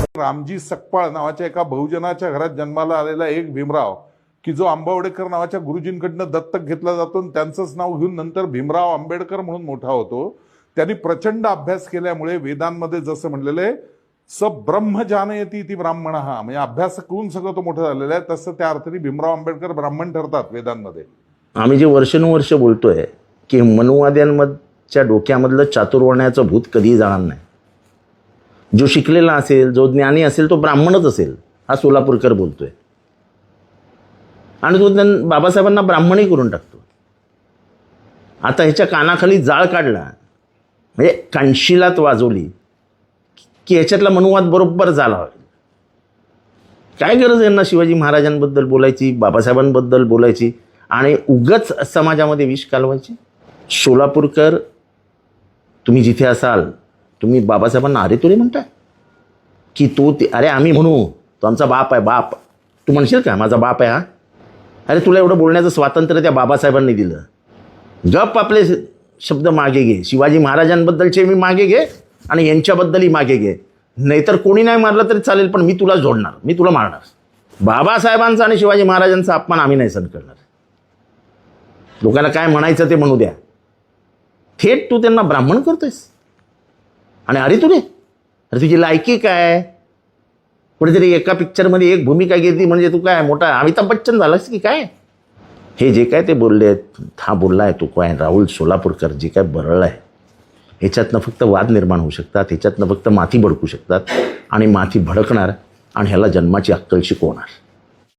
रामजी सकपाळ नावाच्या एका बहुजनाच्या घरात जन्माला आलेला एक भीमराव की जो आंबावडेकर नावाच्या गुरुजींकडनं दत्तक घेतला जातो आणि त्यांचंच नाव घेऊन नंतर भीमराव आंबेडकर म्हणून मोठा होतो. त्यांनी प्रचंड अभ्यास केल्यामुळे वेदांमध्ये जसं म्हणलेलं आहे स ब्रह्म जानयती ती ब्राह्मण हा म्हणजे अभ्यास करून सगळं तो मोठं झालेला आहे तसं त्या अर्थाने भीमराव आंबेडकर ब्राह्मण ठरतात वेदांमध्ये. आम्ही जे वर्षानुवर्ष बोलतोय की मनुवाद्यांमधच्या डोक्यामधलं चातुर्वर्ण्याचं भूत कधीही जाणार नाही. जो शिकलेला असेल जो ज्ञानी असेल तो ब्राह्मणच असेल हा सोलापूरकर बोलतोय. आणि तो त्यां बाबासाहेबांना ब्राह्मणही करून टाकतो. आता ह्याच्या कानाखाली जाळ काढला म्हणजे कानशिलात वाजवली की ह्याच्यातला मनुवाद बरोबर झाला. काय गरज यांना शिवाजी महाराजांबद्दल बोलायची बाबासाहेबांबद्दल बोलायची? आणि उगच समाजामध्ये विष कालवायची? सोलापूरकर तुम्ही जिथे असाल तुम्ही बाबासाहेबांना अरे तुरे म्हणताय? की तो ते अरे आम्ही म्हणू तो आमचा बाप आहे बाप. तू म्हणशील का माझा बाप आहे हा? अरे तुला एवढं बोलण्याचं स्वातंत्र्य त्या बाबासाहेबांनी दिलं. गप आपले शब्द मागे घे. शिवाजी महाराजांबद्दलचे मी मागे घे आणि यांच्याबद्दलही मागे घे. नाहीतर कोणी नाही मारलं तरी चालेल पण मी तुला जोडणार. मी तुला मारणार. बाबासाहेबांचा आणि शिवाजी महाराजांचा अपमान आम्ही नाही सहन करणार. लोकांना काय म्हणायचं ते म्हणू द्या. थेट तू त्यांना ब्राह्मण करतोयस. आणि अरे तुरे अरे तुझी लायकी काय? कुठेतरी एका पिक्चरमध्ये एक भूमिका घेतली म्हणजे तू काय मोठा अमिताभ बच्चन झालास की काय? हे जे काय ते बोलले आहेत हा बोलला आहे तू काय? राहुल सोलापूरकर जे काय बरळलं आहे ह्याच्यातनं फक्त वाद निर्माण होऊ शकतात ह्याच्यातनं फक्त माती भडकू शकतात आणि माती भडकणार आणि ह्याला जन्माची अक्कल शिकवणार.